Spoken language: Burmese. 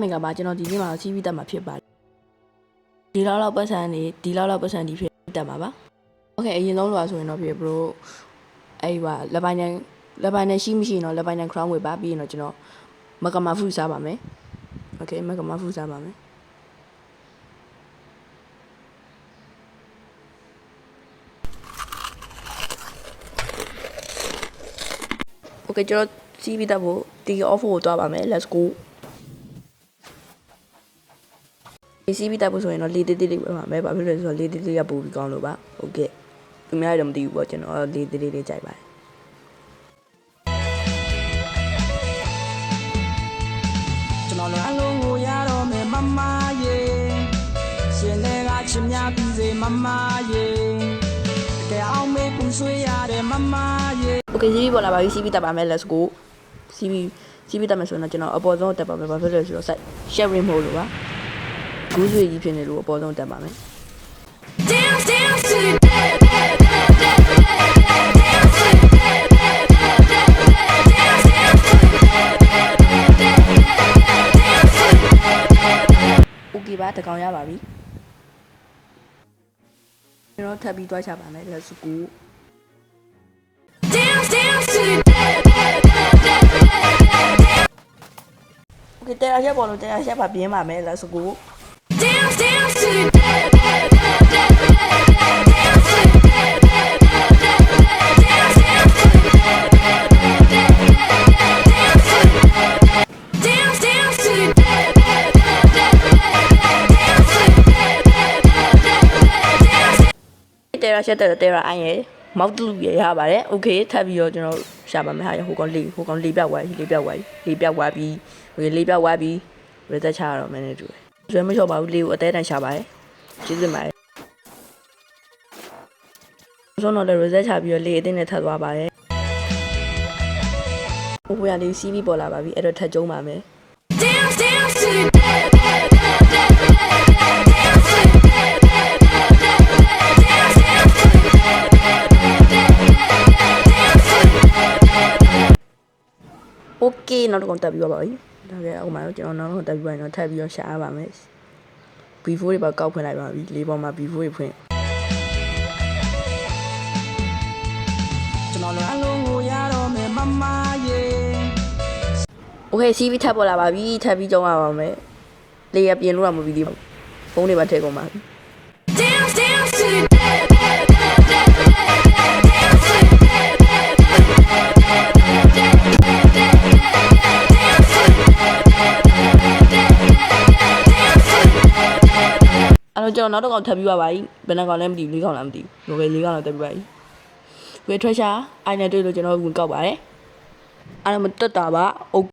မင်္ဂလာပါကျွန်တော်ဒီနေ့မှာစီးပြီးတက်မှာဖြစ်ပါတယ်ဒီလောက်လောက်ပတ်စံနေဒီလောက်လောက်ပတ်စံဒီဖြစ်တက်မှာပါโอเคအရင်ဆုံးလို့ဆိုရင်တော့ပြေဘရိုအဲ့ဒီပါလက်ပိုင်းနဲ့လက်ပိုင်းနဲ့ရှိမရှိရင်တော့လက်ပိုင်းနဲ့ crown ဝေပါပြီးရင်တော့ကျွန်တော်မကမာဖူစားပါမယ်โอเคမကမာဖူစားပါမယ်โอเคကျွန်တော်စီးပြီးတက်ဖို့ဒီ off ကိုတွားပါမယ် let's go စီးပြီးတိုက်ဖို့ဆိုရင်တော့လေးသေးသေးလေးပဲမှာပဲဘာဖြစ်လို့လဲဆိုတော့လေးသေးသေးကပိုပြီးကောင်းလို့ပါဟုတ်ကဲ့သူများတွေတော့မသိဘူးပေါ့ကျွန်တော်လေးသေးသေးလေးကြိုက်ပါတယ်ကျွန်တော်လည်းအလုံးကိုရတော့မယ်မမရေရှင်လည်းကချင်များပြီးစေမမရေကဲအောင်မေးပူဆွေးရတယ်မမရေ Okay စီးပြီးပေါ်လာပါပြီစီးပြီးတက်ပါမယ် let's go စီးပြီးစီးပြီးတက်မယ်ဆိုတော့ကျွန်တော်အပေါ်ဆုံးတက်ပါမယ်ဘာဖြစ်လို့လဲဆိုတော့ sharing mode လို့ပါ ဂူးဆွေကြီးဖြစ်နေလို့အပေါ်ဆုံးတက်ပါမယ် Dance, dance to the okay ပါတကောင်ရပါပြီကျွန်တော်ထပ်ပြီးတွားချပါမယ် let's go dance, dance to okay တရားချက်ပေါ်လို့တရားချက်ပါပြင်းပါမယ် let's go တရားချက်တဲ့တရားအရင်ရယ်မောက်တလူရရပါတယ်โอเคထပ်ပြီးတော့ကျွန်တော်ရှာပါမယ်ဟာရဟိုကောင်လေးဟိုကောင်လေးပြောက်သွားပြီလေးပြောက်သွားပြီလေးပြောက်သွားပြီဟိုလေးပြောက်သွားပြီရသက်ချရတော့မယ်နဲ့တူတယ် ကျွဲမလျှော့ပါဘူးလေးကိုအသေးတန်ရှာပါတယ်ကျေးဇူးပါတယ်ဆုံးတော့လည်း reset ချပြီးတော့လေးအတင်းနဲ့ထပ်သွားပါတယ်ဟိုဘွေကလေးစီးပြီးပေါ်လာပါပြီအဲ့တော့ထပ်ကျုံးပါမယ် dance, dance to okay နောက်တစ်ကောင်တက်ပြီးပါပါပြီ ဒါကြအောင်ပါတော့ကျွန်တော်နောက်တစ်ကောင်တက်ပြီးပါရင်တော့ထပ်ပြီးတော့ရှာရပါမယ် before တွေပါကောက်ဖွင့်လိုက်ပါပြီလေးပေါ်မှာ before တွေဖွင့် ကျွန်တော်လည်းအလုံးကိုရတော့မယ်မမရေ โอเคစီးပြီးထပ်ပေါ်လာပါပြီထပ်ပြီးကြောင်းရပါမယ်လေရပြင်လို့ရမပြီးသေးဘူးဖုန်းတွေပါထည့်ကုန်ပါပြီ တော့ကျွန်တော်နောက်တစ်ကောင်ထပ်ပြီးပါပါပြီ။ဘယ်နှကောင်လဲမသိဘူးလေးကောင်လားမသိဘူး။လိုပဲလေးကောင်တော့တက်ပြီးပါပြီ။ဝေထွက်ရှာအိုင်နဲ့တွေ့လို့ကျွန်တော်ဝင်ကောက်ပါတယ်။အဲ့တော့မတက်တာပါ။